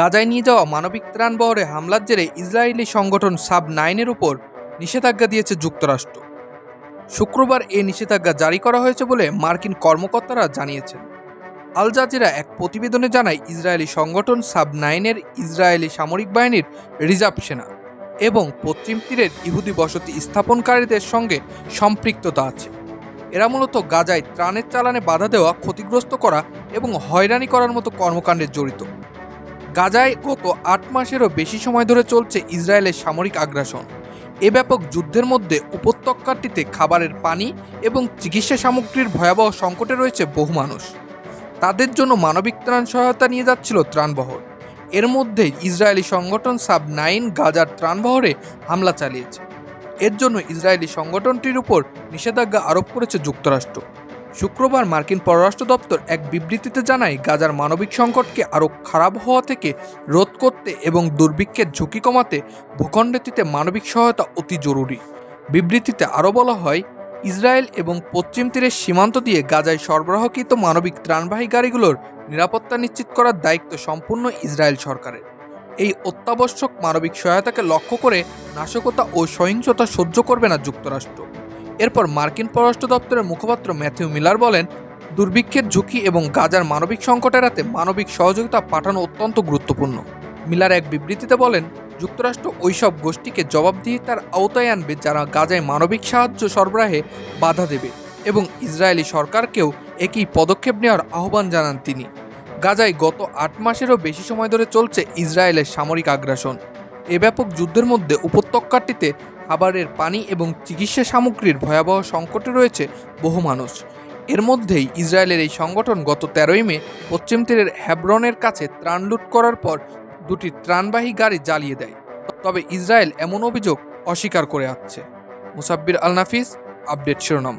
গাজায় নিয়ে যাওয়া মানবিক ত্রাণ বহরে হামলার জেরে ইসরায়েলি সংগঠন সাব নাইনের উপর নিষেধাজ্ঞা দিয়েছে যুক্তরাষ্ট্র। শুক্রবার এ নিষেধাজ্ঞা জারি করা হয়েছে বলে মার্কিন কর্মকর্তারা জানিয়েছেন। আল জাজিরা এক প্রতিবেদনে জানায়, ইসরায়েলি সংগঠন সাব নাইনের ইসরায়েলি সামরিক বাহিনীর রিজার্ভ সেনা এবং পশ্চিম তীরের ইহুদি বসতি স্থাপনকারীদের সঙ্গে সম্পৃক্ততা আছে। এরা মূলত গাজায় ত্রাণের চালানে বাধা দেওয়া, ক্ষতিগ্রস্ত করা এবং হয়রানি করার মতো কর্মকাণ্ডে জড়িত। গাজায় গত আট মাসেরও বেশি সময় ধরে চলছে ইসরায়েলের সামরিক আগ্রাসন। এ ব্যাপক যুদ্ধের মধ্যে উপত্যকাটিতে খাবারের পানি এবং চিকিৎসা সামগ্রীর ভয়াবহ সংকটে রয়েছে বহু মানুষ। তাদের জন্য মানবিক ত্রাণ সহায়তা নিয়ে যাচ্ছিল ত্রাণবহর। এর মধ্যে ইসরায়েলি সংগঠন সাব নাইন গাজার ত্রাণবহরে হামলা চালিয়েছে। এর জন্য ইসরায়েলি সংগঠনটির উপর নিষেধাজ্ঞা আরোপ করেছে যুক্তরাষ্ট্র। শুক্রবার মার্কিন পররাষ্ট্র দপ্তর এক বিবৃতিতে জানায়, গাজার মানবিক সংকটকে আরও খারাপ হওয়া থেকে রোধ করতে এবং দুর্ভিক্ষের ঝুঁকি কমাতে ভূখণ্ডটিতে মানবিক সহায়তা অতি জরুরি। বিবৃতিতে আরও বলা হয়, ইসরায়েল এবং পশ্চিম তীরের সীমান্ত দিয়ে গাজায় সরবরাহকৃত মানবিক ত্রাণবাহী গাড়িগুলোর নিরাপত্তা নিশ্চিত করার দায়িত্ব সম্পূর্ণ ইসরায়েল সরকারের। এই অত্যাবশ্যক মানবিক সহায়তাকে লক্ষ্য করে নাশকতা ও সহিংসতা সহ্য করবে না যুক্তরাষ্ট্র। এরপর মার্কিন পররাষ্ট্র দপ্তরের মুখপাত্র ম্যাথিউ মিলার বলেন, দুর্ভিক্ষের ঝুঁকি এবং গাজার মানবিক সংকট এড়াতে মানবিক সহযোগিতা পাঠানো অত্যন্ত গুরুত্বপূর্ণ। মিলার এক বিবৃতিতে বলেন, যুক্তরাষ্ট্র ওইসব গোষ্ঠীকে জবাবদিহিতার আওতায় আনবে যারা গাজায় মানবিক সাহায্য সরবরাহে বাধা দেবে এবং ইসরায়েলি সরকারকেও একই পদক্ষেপ নেওয়ার আহ্বান জানান তিনি। গাজায় গত আট মাসেরও বেশি সময় ধরে চলছে ইসরায়েলের সামরিক আগ্রাসন। এ ব্যাপক যুদ্ধের মধ্যে উপত্যকাটিতে খাবারের পানি এবং চিকিৎসা সামগ্রীর ভয়াবহ সংকটে রয়েছে বহু মানুষ। এর মধ্যেই ইসরায়েলের এই সংগঠন গত তেরোই মে পশ্চিম তীরের হ্যাব্রনের কাছে ত্রাণ লুট করার পর দুটি ত্রাণবাহী গাড়ি জ্বালিয়ে দেয়। তবে ইসরায়েল এমন অভিযোগ অস্বীকার করে আসছে। মুসাব্বির আল নাফিস, আপডেট শিরোনাম।